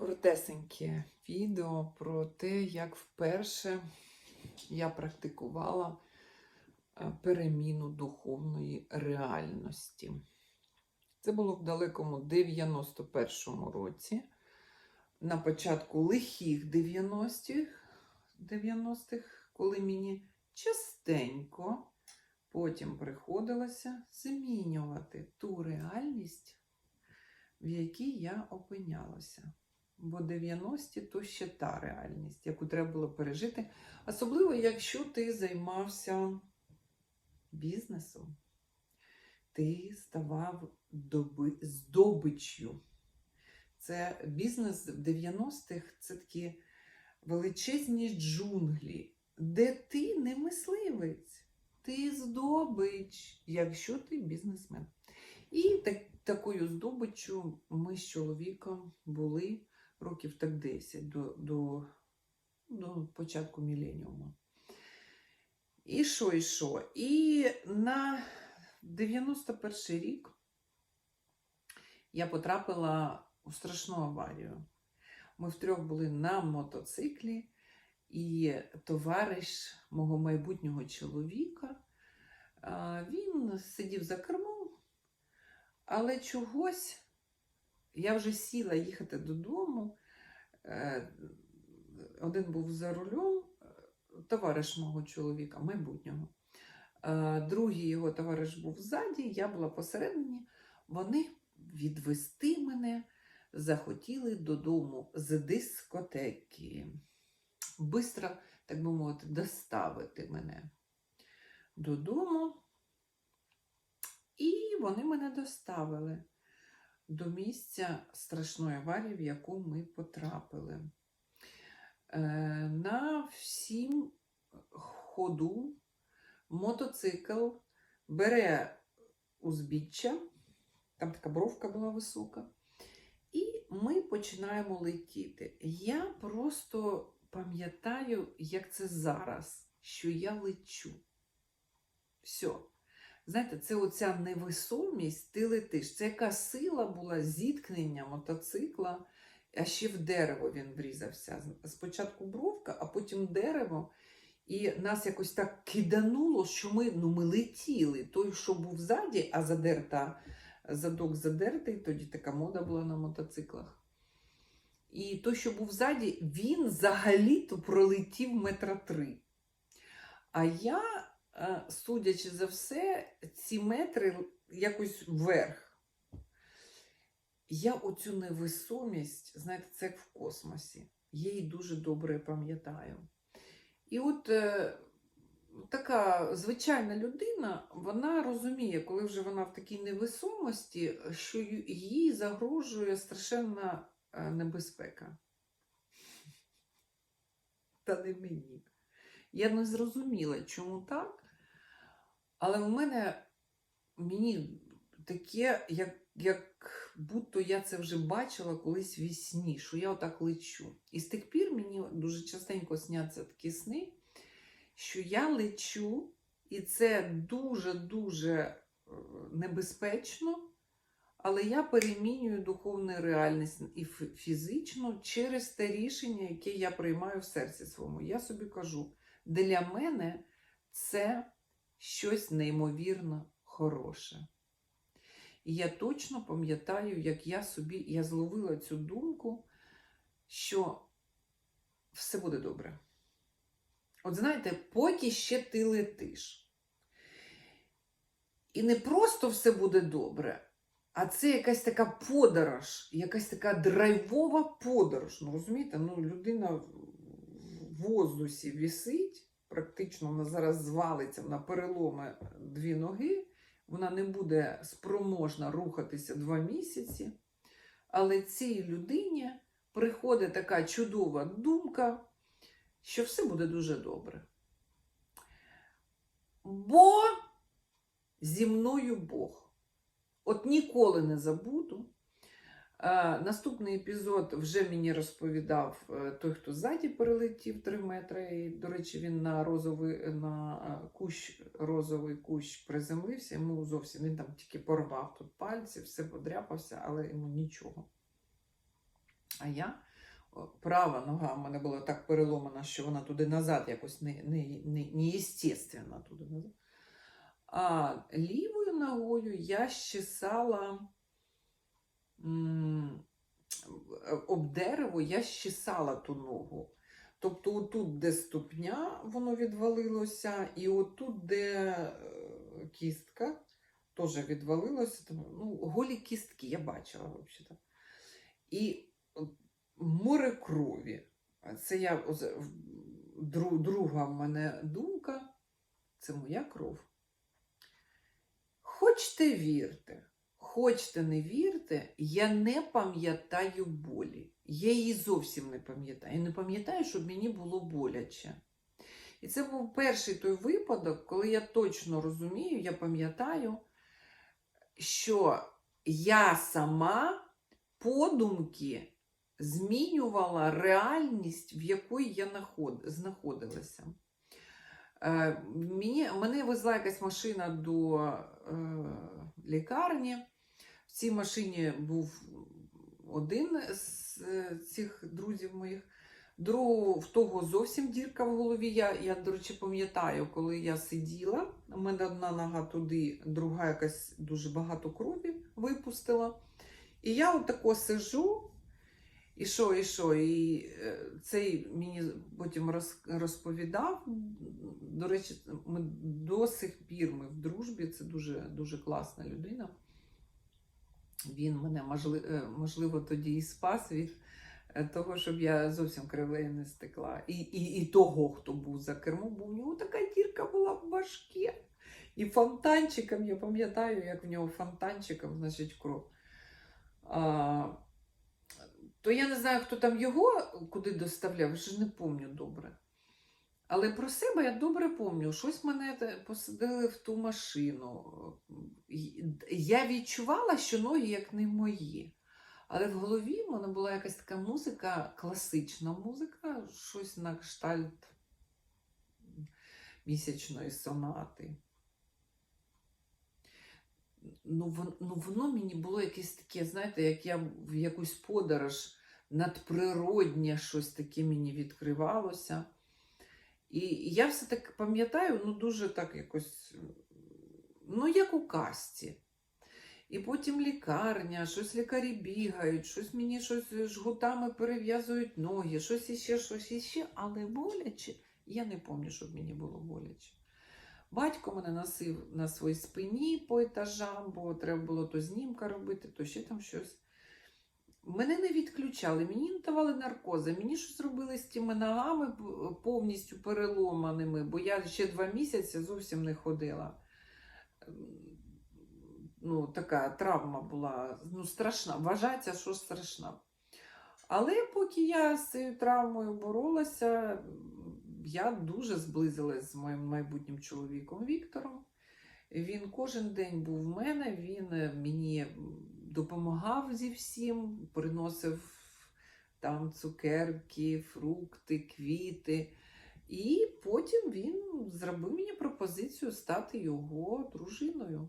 коротесеньке відео про те, як вперше я практикувала е, переміну духовної реальності. Це було в далекому 91-му році, на початку лихих 90-х, 90-х, коли мені частенько потім приходилося змінювати ту реальність, в якій я опинялася. Бо 90-ті то ще та реальність, яку треба було пережити. Особливо, якщо ти займався бізнесом, ти ставав доби... здобиччю. Це бізнес в 90-х це такі величезні джунглі, де ти не мисливець, ти здобич, якщо ти бізнесмен. І так, такою здобиччю ми з чоловіком були років так 10 до, до, до початку міленіуму. І що, і що? І на 91 рік я потрапила у страшну аварію. Ми втрьох були на мотоциклі, і товариш мого майбутнього чоловіка, він сидів за кермом, але чогось я вже сіла їхати додому. Е, Один був за рулем, товариш мого чоловіка, майбутнього. Е, Другий його товариш був ззаді, я була посередині. Вони відвести мене захотіли додому з дискотеки. Бистро, так би мовити, доставити мене додому. І вони мене доставили до місця страшної аварії, в яку ми потрапили. Е, На всім ходу мотоцикл бере узбіччя, там така бровка була висока, і ми починаємо летіти. Я просто пам'ятаю, як це зараз, що я лечу. Все. Знаєте, це оця невисомість, ти летиш. Це яка сила була зіткнення мотоцикла, а ще в дерево він врізався. Спочатку бровка, а потім дерево. І нас якось так кидануло, що ми, ну, ми летіли. Той, що був ззаді, а задерта, задок задертий, тоді така мода була на мотоциклах. І той, що був ззаді, він взагалі-то пролетів метра три. А я судячи за все, ці метри якось вверх. Я оцю невисомість, знаєте, це як в космосі. Я її дуже добре пам'ятаю. І от е, така звичайна людина, вона розуміє, коли вже вона в такій невисомості, що їй загрожує страшенна е, небезпека. Та не мені. Я не зрозуміла, чому так. Але в мене мені таке, як як будто я це вже бачила колись в сні, що я отак лечу. І з тих пір мені дуже частенько сняться такі сни, що я лечу, і це дуже-дуже небезпечно, але я перемінюю духовну реальність і фізичну через те рішення, яке я приймаю в серці своєму. Я собі кажу, для мене це щось неймовірно хороше. І я точно пам'ятаю, як я собі я зловила цю думку, що все буде добре. От знаєте, поки ще ти летиш. І не просто все буде добре, а це якась така подорож, якась така драйвова подорож. Ну, розумієте, ну, людина в воздусі вісить практично вона зараз звалиться, вона переломе дві ноги, вона не буде спроможна рухатися два місяці. Але цій людині приходить така чудова думка, що все буде дуже добре. Бо зі мною Бог. От ніколи не забуду. Наступний епізод вже мені розповідав е, той, хто ззаді перелетів 3 метри. І, До речі, він на розовий на кущ, розовий кущ приземлився, йому зовсім він там тільки порвав тут пальці, все подряпався, але йому нічого. А я права нога в мене була так переломана, що вона туди назад якось не, не, не, неестественно туди назад. А лівою ногою я щесала об дерево, я щесала ту ногу. Тобто, отут, де ступня, воно відвалилося, і отут, де е, кістка, теж відвалилося. Ну, голі кістки я бачила взагалі. І море крові. Це я друга в мене думка, це моя кров. Хочте вірте, хочте не вірте, я не пам'ятаю болі. Я її зовсім не пам'ятаю. Я не пам'ятаю, щоб мені було боляче. І це був перший той випадок, коли я точно розумію, я пам'ятаю, що я сама подумки змінювала реальність, в якій я наход- знаходилася. Е, мені, мене везла якась машина до е, лікарні. В цій машині був один з е, цих друзів моїх. Другого в того зовсім дірка в голові. Я, я, до речі, пам'ятаю, коли я сиділа, у мене одна нога туди, друга якась дуже багато крові випустила. І я отако сижу, і що, і що, і е, цей мені потім розповідав. До речі, ми до сих пір ми в дружбі, це дуже, дуже класна людина. Він мене, можливо, можливо тоді і спас від е, того, щоб я зовсім кривлею не стекла. І, і, і того, хто був за кермом, бо в нього така дірка була в башке. І фонтанчиком, я пам'ятаю, як в нього фонтанчиком, значить, кров. А, то я не знаю, хто там його куди доставляв, вже не пам'ятаю добре. Але про себе я добре пам'ятаю, щось мене посадили в ту машину. Я відчувала, що ноги як не мої. Але в голові в мене була якась така музика, класична музика, щось на кштальт місячної сонати. Ну, вон- ну, воно мені було якесь таке, знаєте, як я в якусь подорож надприроднє щось таке мені відкривалося. І я все так пам'ятаю, ну дуже так якось, ну як у касті. І потім лікарня, щось лікарі бігають, щось мені щось жгутами перев'язують ноги, щось іще, щось іще, але боляче. Я не пам'ятаю, щоб мені було боляче. Батько мене носив на своїй спині по етажам, бо треба було то знімка робити, то ще там щось. Мене не відключали, мені давали наркози, мені щось зробили з тими ногами повністю переломаними, бо я ще два місяці зовсім не ходила. Ем, Ну, така травма була, ну, страшна. Вважається, що страшна. Але поки я з цією травмою боролася, я дуже зблизилась з моїм майбутнім чоловіком Віктором. Він кожен день був в мене, він мені допомагав зі всім, приносив там цукерки, фрукти, квіти. І потім він зробив мені пропозицію стати його дружиною.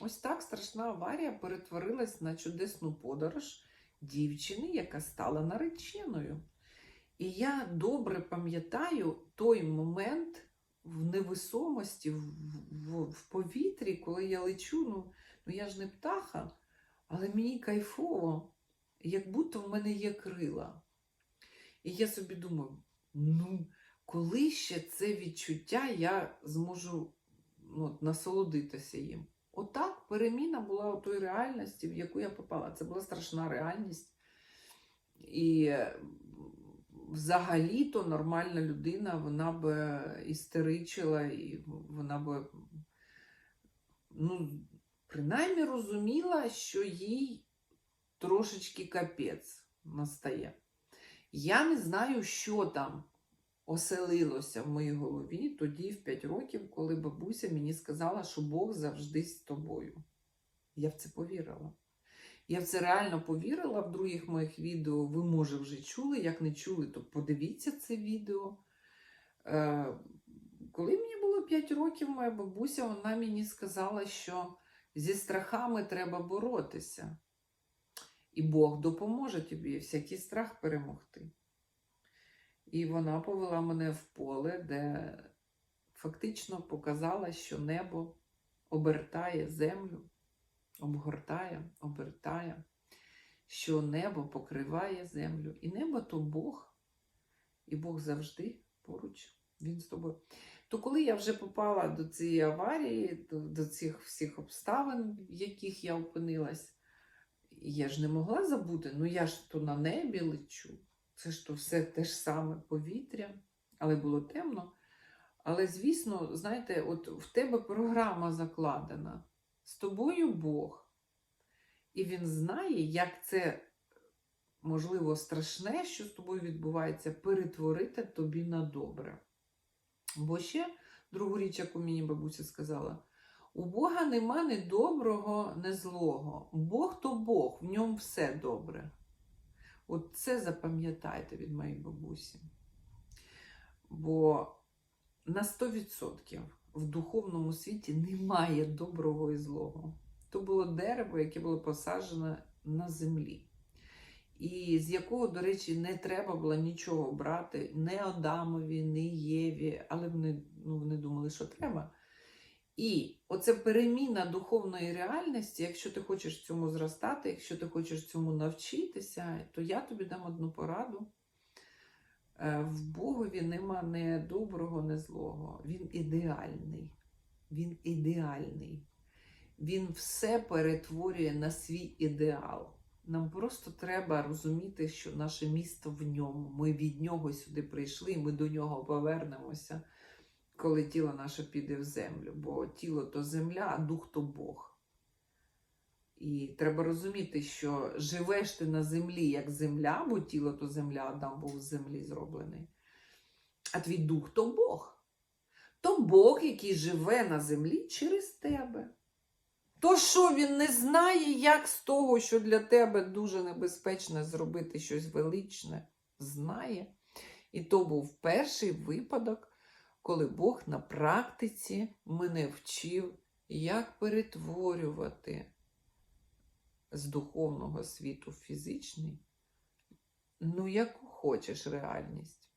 Ось так страшна аварія перетворилась на чудесну подорож дівчини, яка стала нареченою. І я добре пам'ятаю той момент в невисомості, в, в, в повітрі, коли я лечу. Ну, ну я ж не птаха, але мені кайфово, як будто в мене є крила. І я собі думаю, ну, коли ще це відчуття я зможу ну, от насолодитися їм. Отак переміна була у той реальності, в яку я попала. Це була страшна реальність. І взагалі-то нормальна людина, вона б істеричила, і вона б, ну, принаймні розуміла, що їй трошечки капець настає. Я не знаю, що там оселилося в моїй голові тоді, в 5 років, коли бабуся мені сказала, що Бог завжди з тобою. Я в це повірила. Я в це реально повірила. В других моїх відео ви, може, вже чули. Як не чули, то подивіться це відео. Е, коли мені було 5 років, моя бабуся вона мені сказала, що зі страхами треба боротися. І Бог допоможе тобі всякий страх перемогти. І вона повела мене в поле, де фактично показала, що небо обертає землю, обгортає, обертає, що небо покриває землю. І небо то Бог, і Бог завжди поруч, Він з тобою. То коли я вже попала до цієї аварії, до, до цих всіх обставин, в яких я опинилась, я ж не могла забути, ну я ж то на небі лечу. Це ж то все те ж саме повітря, але було темно. Але, звісно, знаєте, от в тебе програма закладена. З тобою Бог. І він знає, як це, можливо, страшне, що з тобою відбувається, перетворити тобі на добре. Бо ще другу річ, яку мені бабуся сказала: у Бога нема ні доброго, ні злого. Бог то Бог, в ньому все добре. От це запам'ятайте від моєї бабусі. Бо на 100% в духовному світі немає доброго і злого. То було дерево, яке було посаджене на землі. І з якого, до речі, не треба було нічого брати не Адамові, не Єві, але вони, ну, вони думали, що треба. І оце переміна духовної реальності, якщо ти хочеш цьому зростати, якщо ти хочеш цьому навчитися, то я тобі дам одну пораду. Е, В Богові нема не доброго, не злого. Він ідеальний. Він ідеальний. Він все перетворює на свій ідеал. Нам просто треба розуміти, що наше місто в ньому. Ми від нього сюди прийшли, і ми до нього повернемося, коли тіло наше піде в землю. Бо тіло то земля, а дух то Бог. І треба розуміти, що живеш ти на землі як земля, бо тіло то земля, Адам був з землі зроблений. А твій дух то Бог. То Бог, який живе на землі через тебе. То що він не знає, як з того, що для тебе дуже небезпечне зробити щось величне, знає. І то був перший випадок, коли Бог на практиці мене вчив, як перетворювати з духовного світу в фізичний, ну, яку хочеш реальність.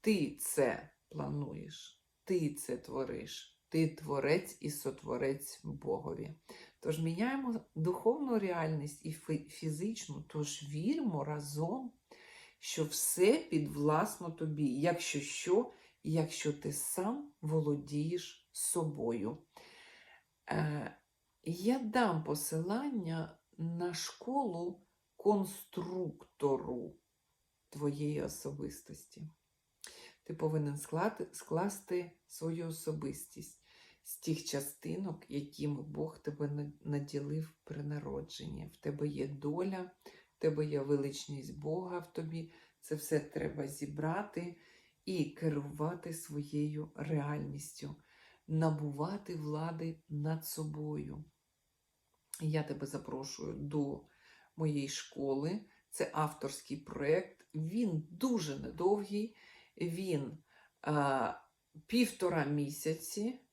Ти це плануєш, ти це твориш. Ти творець і сотворець Богові. Тож міняємо духовну реальність і фі- фізичну, тож віримо разом, що все підвласно тобі, якщо що, якщо ти сам володієш собою. Е, я дам посилання на школу конструктору твоєї особистості. Ти повинен скласти свою особистість з тих частинок, якими Бог тебе наділив при народженні. В тебе є доля, в тебе є величність Бога в тобі. Це все треба зібрати і керувати своєю реальністю, набувати влади над собою. Я тебе запрошую до моєї школи. Це авторський проєкт. Він дуже недовгий. Він а, півтора місяці.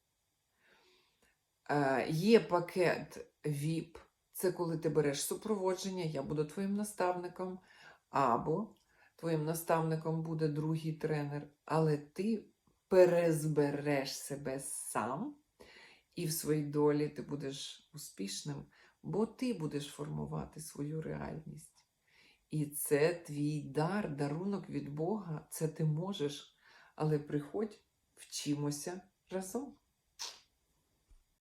А, є пакет VIP. Це коли ти береш супроводження, я буду твоїм наставником, або твоїм наставником буде другий тренер, але ти перезбереш себе сам, і в своїй долі ти будеш успішним, бо ти будеш формувати свою реальність. І це твій дар, дарунок від Бога. Це ти можеш. Але приходь, вчимося разом.